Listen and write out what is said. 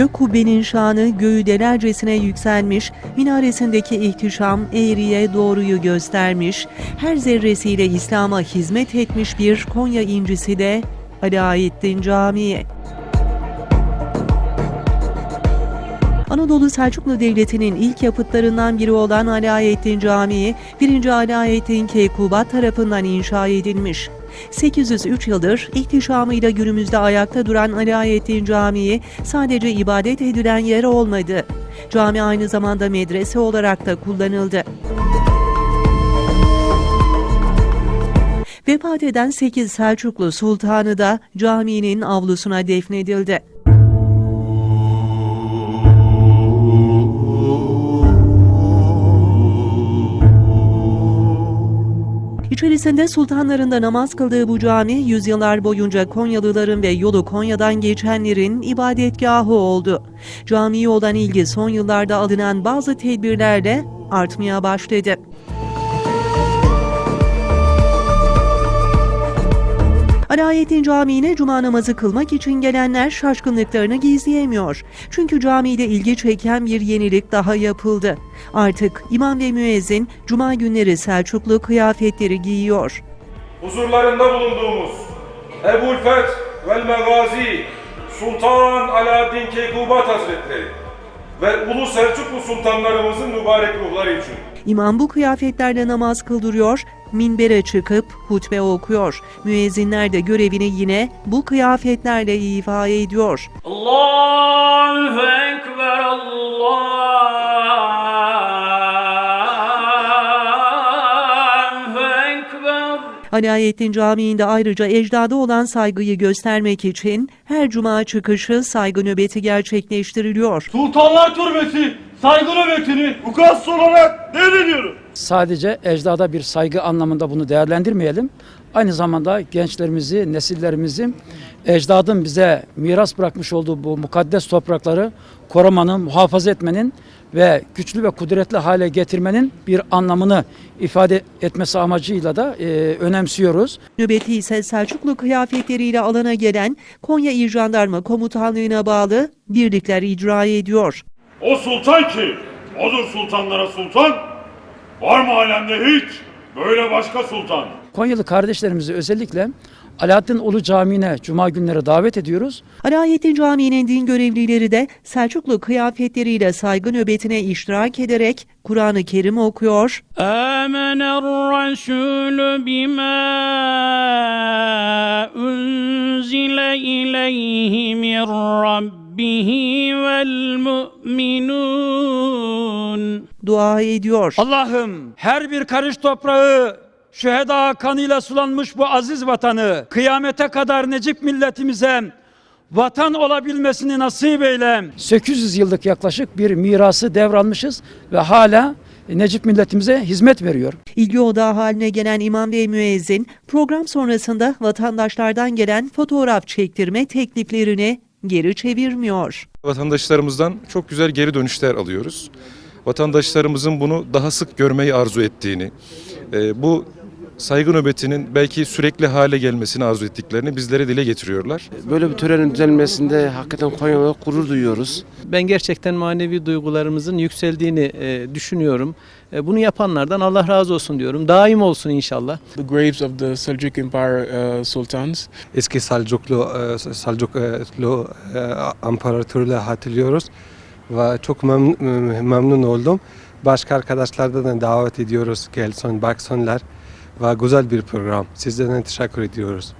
Gök kubbenin şanı göğü delercesine yükselmiş, minaresindeki ihtişam eğriye doğruyu göstermiş, her zerresiyle İslam'a hizmet etmiş bir Konya incisi de Alaaddin Camii. Anadolu Selçuklu Devleti'nin ilk yapıtlarından biri olan Alaaddin Camii, 1. Alaaddin Keykubat tarafından inşa edilmiş. 803 yıldır ihtişamıyla günümüzde ayakta duran Alaaddin Camii sadece ibadet edilen yer olmadı. Cami aynı zamanda medrese olarak da kullanıldı. Vefat eden 8 Selçuklu Sultanı da caminin avlusuna defnedildi. İçerisinde sultanların da namaz kıldığı bu cami yüzyıllar boyunca Konyalıların ve yolu Konya'dan geçenlerin ibadetgahı oldu. Camiye olan ilgi son yıllarda alınan bazı tedbirlerle artmaya başladı. Alaaddin Camii'ne cuma namazı kılmak için gelenler şaşkınlıklarını gizleyemiyor. Çünkü camide ilgi çeken bir yenilik daha yapıldı. Artık imam ve müezzin cuma günleri Selçuklu kıyafetleri giyiyor. huzurlarında bulunduğumuz Ebul Feth vel Megazi Sultan Alaaddin Keykubat Hazretleri ve Ulu Selçuklu sultanlarımızın mübarek ruhları için İmam bu kıyafetlerle namaz kıldırıyor, minbere çıkıp hutbe okuyor. Müezzinler de görevini yine bu kıyafetlerle ifa ediyor. Allahu Ekber Allahu Ekber Alaaddin Camii'nde ayrıca ecdada olan saygıyı göstermek için her cuma çıkışı saygı nöbeti gerçekleştiriliyor. Sultanlar Türbesi saygı nöbetini ukaz olarak devrediyorum. Sadece ecdada bir saygı anlamında bunu değerlendirmeyelim. Aynı zamanda gençlerimizi, nesillerimizi ecdadın bize miras bırakmış olduğu bu mukaddes toprakları korumanın, muhafaza etmenin ve güçlü ve kudretli hale getirmenin bir anlamını ifade etmesi amacıyla da e, önemsiyoruz. Nöbeti ise Selçuklu kıyafetleriyle alana gelen Konya İl Jandarma Komutanlığı'na bağlı birlikler icra ediyor. O sultan ki odur sultanlara sultan. Var mı alemde hiç böyle başka sultan? Konyalı kardeşlerimizi özellikle Alaaddin Ulu Camii'ne cuma günleri davet ediyoruz. Alaaddin Camii'nin din görevlileri de Selçuklu kıyafetleriyle saygı nöbetine iştirak ederek Kur'an-ı Kerim okuyor. Âmener Resulü bimâ unzile ileyhi min rabbihi vel mu'minun dua ediyor. Allah'ım her bir karış toprağı şüheda kanıyla sulanmış bu aziz vatanı kıyamete kadar Necip milletimize vatan olabilmesini nasip eyle. 800 yıllık yaklaşık bir mirası devralmışız ve hala Necip milletimize hizmet veriyor. İlgi odağı haline gelen imam ve müezzin program sonrasında vatandaşlardan gelen fotoğraf çektirme tekliflerini geri çevirmiyor. vatandaşlarımızdan çok güzel geri dönüşler alıyoruz. Vatandaşlarımızın bunu daha sık görmeyi arzu ettiğini, e, bu saygı nöbetinin belki sürekli hale gelmesini arzu ettiklerini bizlere dile getiriyorlar. Böyle bir törenin düzenlenmesinde hakikaten Konya'da gurur duyuyoruz. Ben gerçekten manevi duygularımızın yükseldiğini e, düşünüyorum. E, bunu yapanlardan Allah razı olsun diyorum. Daim olsun inşallah. the graves of the Seljuk Empire uh, sultans. eski Selçuklu Selçuklu e, İmparatorluğu hatırlıyoruz ve çok memnun, memnun oldum. Başka arkadaşlardan da davet ediyoruz gelsin baksınlar ve güzel bir program. Sizden teşekkür ediyoruz.